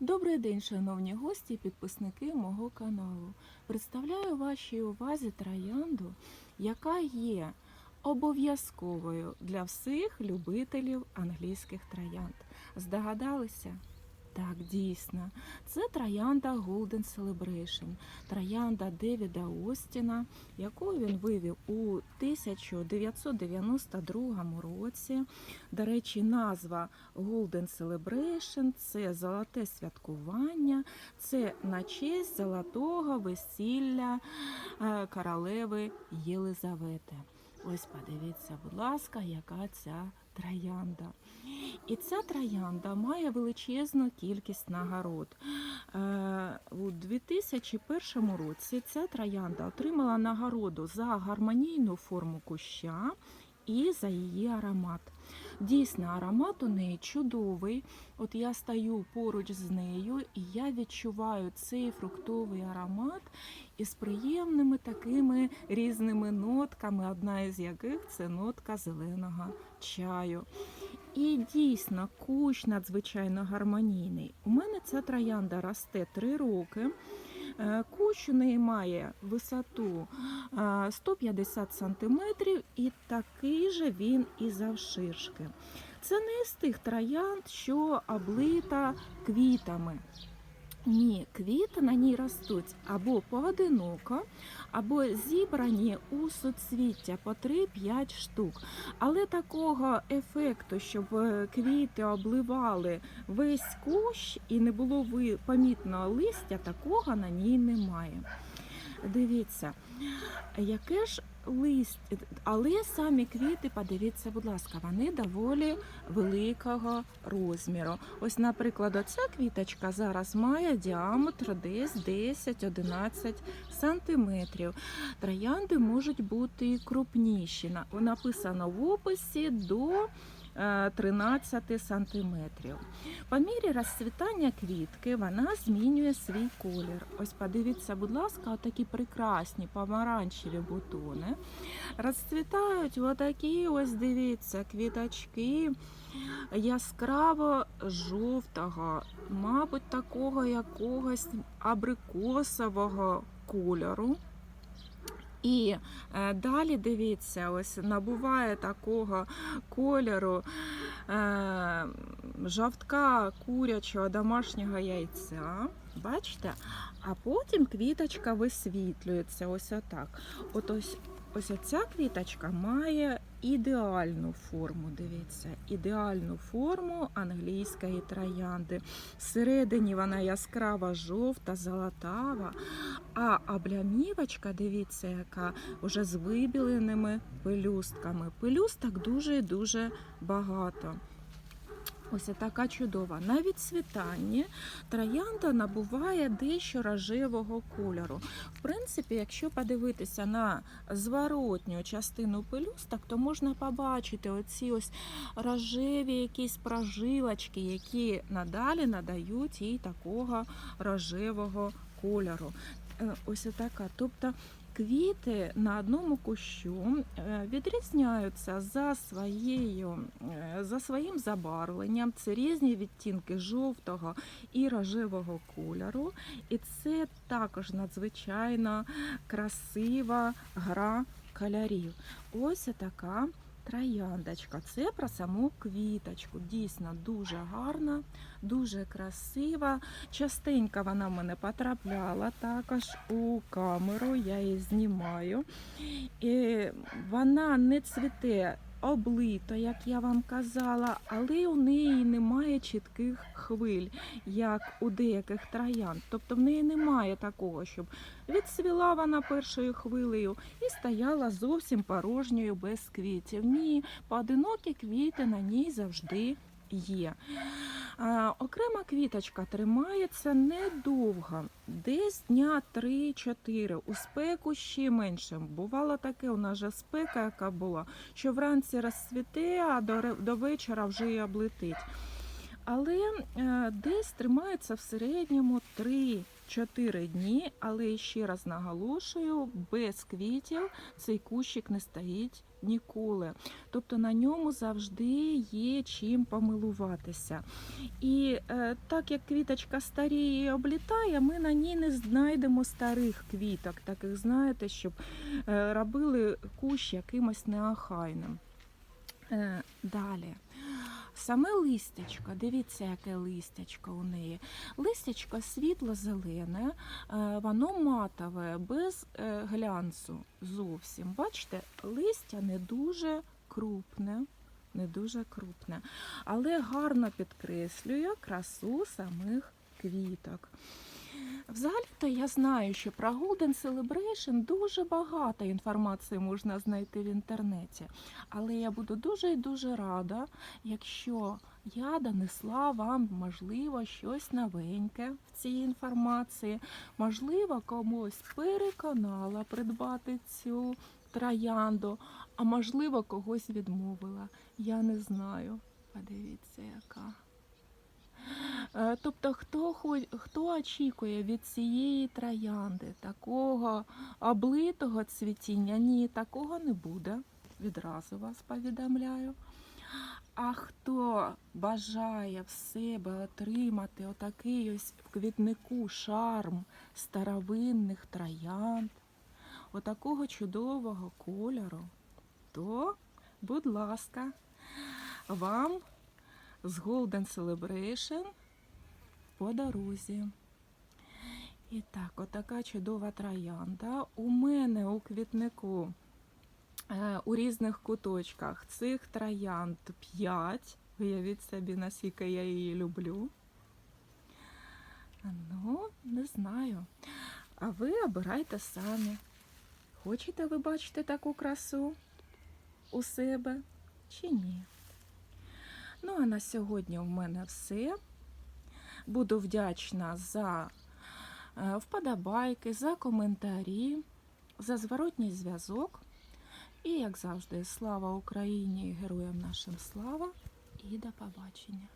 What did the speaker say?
Добрий день, шановні гості і підписники мого каналу. Представляю вашій увазі троянду, яка є обов'язковою для всіх любителів англійських троянд. Здогадалися? Так, дійсно, це троянда Golden Celebration, троянда Девіда Остіна, яку він вивів у 1992 році. До речі, назва Golden Celebration це золоте святкування, це на честь золотого весілля е, королеви Єлизавети. Ось подивіться, будь ласка, яка ця троянда. І ця троянда має величезну кількість нагород. Е, У 2001 році ця троянда отримала нагороду за гармонійну форму куща і за її аромат. Дійсно, аромат у неї чудовий. От я стою поруч з нею, і я відчуваю цей фруктовий аромат із приємними такими різними нотками, одна із яких це нотка зеленого чаю. І дійсно, кущ надзвичайно гармонійний. У мене ця троянда росте 3 роки. Е, Кущ у неї має висоту е, 150 см і такий же він і завширшки. Це не з тих троянд, що облита квітами. Ні, квіти на ній ростуть або поодиноко, або зібрані у суцвіття по 3-5 штук. Але такого ефекту, щоб е, квіти обливали весь кущ і не було помітно листя, такого на ній немає. Дивіться, яке ж листя, але самі квіти, подивіться, будь ласка, вони доволі великого розміру. Ось, наприклад, оця квіточка зараз має діаметр десь 10-11 сантиметрів. Троянди можуть бути крупніші. Написано в описі до 13 сантиметрів. По мірі розцвітання квітки вона змінює свій колір. Ось подивіться, будь ласка, отакі прекрасні помаранчеві бутони. Розцвітають отакі, ось дивіться, квіточки яскраво жовтого, мабуть, такого якогось абрикосового кольору. І е, далі дивіться, ось набуває такого кольору е, жовтка курячого домашнього яйця. Бачите? А потім квіточка висвітлюється. Ось отак. От ось, ось ця квіточка має ідеальну форму. Дивіться, ідеальну форму англійської троянди. Всередині вона яскрава жовта, золотава. А облямівочка, дивіться, яка вже з вибіленими пелюстками. Пелюсток дуже і дуже багато. Ось така чудова. На відцвітанні троянда набуває дещо рожевого кольору. В принципі, якщо подивитися на зворотню частину пелюсток, то можна побачити оці ось рожеві якісь прожилочки, які надалі надають їй такого рожевого кольору. Е, Ось така. Тобто квіти на одному кущу е, відрізняються за своєю, е, за своїм забарвленням. Це різні відтінки жовтого і рожевого кольору. І це також надзвичайно красива гра кольорів. Ось така трояндочка. Це про саму квіточку. Дійсно дуже гарна, дуже красива. Частенько вона в мене потрапляла також у камеру, я її знімаю. І вона не цвіте облито, як я вам казала, але у неї немає чітких хвиль, як у деяких троянд. Тобто в неї немає такого, щоб відсвіла вона першою хвилею і стояла зовсім порожньою без квітів. Ні, поодинокі квіти на ній завжди є. А, окрема квіточка тримається недовго, десь дня 3-4. У спеку ще менше. Бувало таке, у нас же спека, яка була, що вранці розцвіте, а до, до вечора вже і облетить. Але е, десь тримається в середньому 3-4 дні. Але ще раз наголошую, без квітів цей кущик не стоїть ніколи. Тобто на ньому завжди є чим помилуватися. І е, так як квіточка старіє і облітає, ми на ній не знайдемо старих квіток, таких, знаєте, щоб е, робили кущ якимось неохайним. Далі. Саме листячко, дивіться, яке листячко у неї. Листячко світло-зелене, е, воно матове, без е, глянцу зовсім. Бачите, листя не дуже крупне, не дуже крупне, але гарно підкреслює красу самих квіток. Взагалі-то я знаю, що про Golden Celebration дуже багато інформації можна знайти в інтернеті. Але я буду дуже і дуже рада, якщо я донесла вам, можливо, щось новеньке в цій інформації, можливо, комусь переконала придбати цю троянду, а можливо, когось відмовила. Я не знаю. Подивіться, яка. Е, Тобто, хто, хто очікує від цієї троянди такого облитого цвітіння? Ні, такого не буде. Відразу вас повідомляю. А хто бажає в себе отримати отакий ось в квітнику шарм старовинних троянд, отакого чудового кольору, то, будь ласка, вам з Golden Celebration по дорозі. І так, отака чудова троянда. У мене у квітнику е, у різних куточках цих троянд 5. Уявіть собі, наскільки я її люблю. Ну, не знаю. А ви обирайте самі. Хочете ви бачити таку красу у себе чи ні? Ну, а на сьогодні в мене все. Буду вдячна за е, вподобайки, за коментарі, за зворотній зв'язок. І, як завжди, слава Україні і героям нашим слава і до побачення!